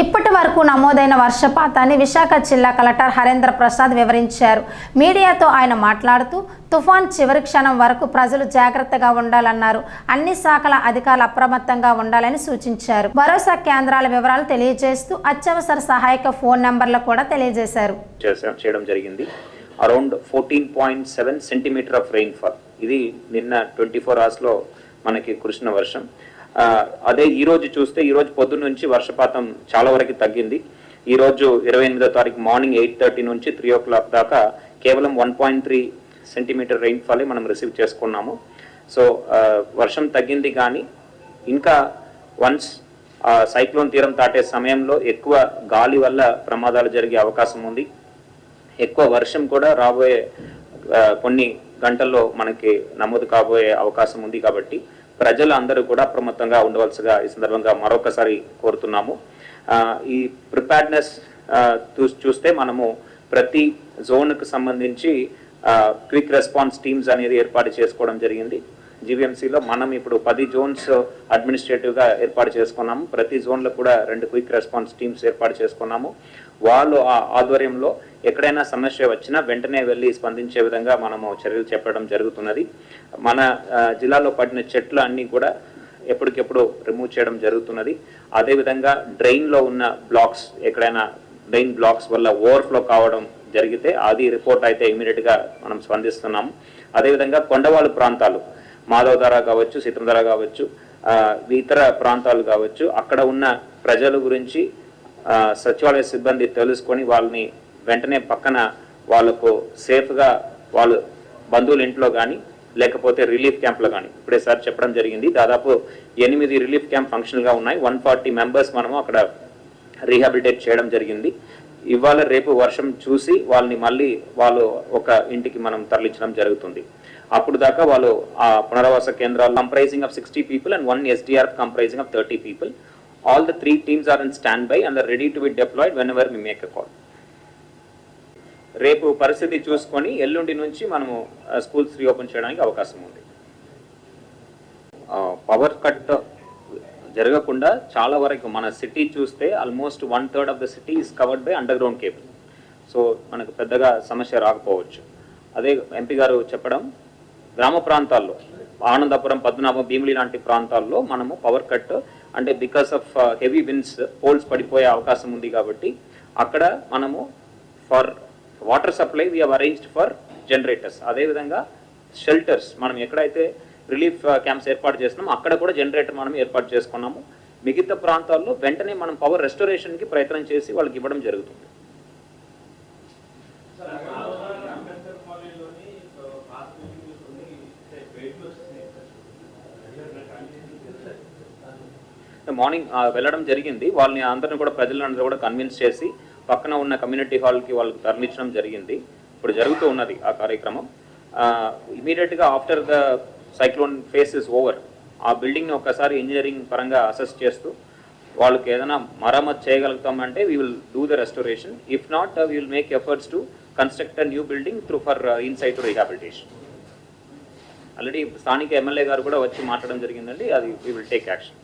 ఇప్పటి వరకు నమోదైన వర్షపాతాన్ని విశాఖ జిల్లా కలెక్టర్ హరేంద్ర ప్రసాద్ వివరించారు. మీడియాతో ఆయన మాట్లాడుతూ తుఫాన్ చివరి క్షణం వరకు ప్రజలు జాగ్రత్తగా ఉండాలన్నారు. అన్ని శాఖల అధికారులు అప్రమత్తంగా ఉండాలని సూచించారు. భరోసా కేంద్రాల వివరాలు తెలియజేస్తూ అత్యవసర సహాయక ఫోన్ నంబర్లు కూడా తెలియజేశారు. చేయడం జరిగింది. Around fourteen point seven centimetre of rainfall ఇది నిన్న ట్వంటీ ఫోర్ అవర్స్లో మనకి కురిసిన వర్షం. అదే ఈరోజు చూస్తే ఈరోజు పొద్దున్న నుంచి వర్షపాతం చాలా వరకు తగ్గింది. ఈరోజు ఇరవై ఎనిమిదో తారీఖు మార్నింగ్ ఎయిట్ థర్టీ నుంచి త్రీ ఓ క్లాక్ దాకా కేవలం వన్ పాయింట్ త్రీ సెంటీమీటర్ రెయిన్ఫాలే మనం రిసీవ్ చేసుకున్నాము. సో వర్షం తగ్గింది కానీ ఇంకా వన్స్ సైక్లోన్ తీరం దాటే సమయంలో ఎక్కువ గాలి వల్ల ప్రమాదాలు జరిగే అవకాశం ఉంది. ఎక్కువ వర్షం కూడా రాబోయే కొన్ని గంటల్లో మనకి నమోదు కాబోయే అవకాశం ఉంది కాబట్టి ప్రజలు అందరూ కూడా అప్రమత్తంగా ఉండవలసిగా ఈ సందర్భంగా మరొకసారి కోరుతున్నాము. ఈ ప్రిపేర్నెస్ చూస్తే మనము ప్రతి జోన్కు సంబంధించి క్విక్ రెస్పాన్స్ టీమ్స్ అనేది ఏర్పాటు చేసుకోవడం జరిగింది. జీవీఎంసీలో మనం ఇప్పుడు పది జోన్స్ అడ్మినిస్ట్రేటివ్గా ఏర్పాటు చేసుకున్నాము. ప్రతి జోన్లో కూడా రెండు క్విక్ రెస్పాన్స్ టీమ్స్ ఏర్పాటు చేసుకున్నాము. వాళ్ళు ఆ ఆధ్వర్యంలో ఎక్కడైనా సమస్య వచ్చినా వెంటనే వెళ్ళి స్పందించే విధంగా మనము చర్యలు చెప్పడం జరుగుతున్నది. మన జిల్లాలో పడిన చెట్లు అన్నీ కూడా ఎప్పటికెప్పుడు రిమూవ్ చేయడం జరుగుతున్నది. అదేవిధంగా డ్రైన్లో ఉన్న బ్లాక్స్ ఎక్కడైనా డ్రైన్ బ్లాక్స్ వల్ల ఓవర్ఫ్లో కావడం జరిగితే అది రిపోర్ట్ అయితే ఇమీడియట్గా మనం స్పందిస్తున్నాము. అదేవిధంగా కొండవాళ్ళు ప్రాంతాలు మాధవధార కావచ్చు సీతంధార కావచ్చు ఇతర ప్రాంతాలు కావచ్చు అక్కడ ఉన్న ప్రజల గురించి సచివాలయ సిబ్బంది తెలుసుకొని వాళ్ళని వెంటనే పక్కన వాళ్ళకు సేఫ్గా వాళ్ళు బంధువుల ఇంట్లో కానీ లేకపోతే రిలీఫ్ క్యాంప్లో కానీ ఇప్పుడే సార్ చెప్పడం జరిగింది. దాదాపు ఎనిమిది రిలీఫ్ క్యాంప్ ఫంక్షన్గా ఉన్నాయి. వన్ ఫార్టీ మెంబర్స్ మనము అక్కడ రీహాబిలిటేట్ చేయడం జరిగింది. ఇవాళ రేపు వర్షం చూసి వాళ్ళని మళ్ళీ వాళ్ళు ఒక ఇంటికి మనం తరలించడం జరుగుతుంది. అప్పుడు దాకా వాళ్ళు ఆ పునరావాస కేంద్రాలు comprising of sixty people and one SDR comprising of thirty people all the three teams are in stand by and ready to be deployed whenever we make a call రేపు పరిస్థితి చూసుకొని ఎల్లుండి నుంచి మనము స్కూల్స్ రీఓపెన్ చేయడానికి అవకాశం ఉంది. Power cut జరగకుండా చాలా వరకు మన సిటీ చూస్తే almost one third of the city is covered by underground cable so మనకు పెద్దగా సమస్య రాకపోవచ్చు. అదే ఎంపీ గారు చెప్పడం గ్రామ ప్రాంతాల్లో ఆనందపురం పద్మనాభం భీమిలి లాంటి ప్రాంతాల్లో మనము పవర్ కట్ అంటే because of heavy winds poles పడిపోయే అవకాశం ఉంది కాబట్టి అక్కడ మనము for water supply we arranged for generators అదేవిధంగా షెల్టర్స్ మనం ఎక్కడైతే రిలీఫ్ క్యాంప్స్ ఏర్పాటు చేస్తున్నామో అక్కడ కూడా జనరేటర్ మనం ఏర్పాటు చేసుకున్నాము. మిగతా ప్రాంతాల్లో వెంటనే మనం పవర్ రెస్టోరేషన్కి ప్రయత్నం చేసి వాళ్ళకి ఇవ్వడం జరుగుతుంది. మార్నింగ్ వెళ్ళడం జరిగింది. వాళ్ళని అందరిని కూడా ప్రజలందరూ కూడా కన్విన్స్ చేసి పక్కన ఉన్న కమ్యూనిటీ హాల్కి వాళ్ళకి తరలించడం జరిగింది. ఇప్పుడు జరుగుతూ ఉన్నది ఆ కార్యక్రమం. ఇమీడియట్గా after the cyclone phase is over ఆ బిల్డింగ్ని ఒకసారి ఇంజనీరింగ్ పరంగా అసెస్ చేస్తూ వాళ్ళకి ఏదైనా మరమ్మతు చేయగలుగుతామంటే we will do the restoration if not we will make efforts to construct a new building through for insight rehabilitation already స్థానిక ఎమ్మెల్యే గారు కూడా వచ్చి మాట్లాడడం జరిగిందండి. అది వీ విల్ టేక్ యాక్షన్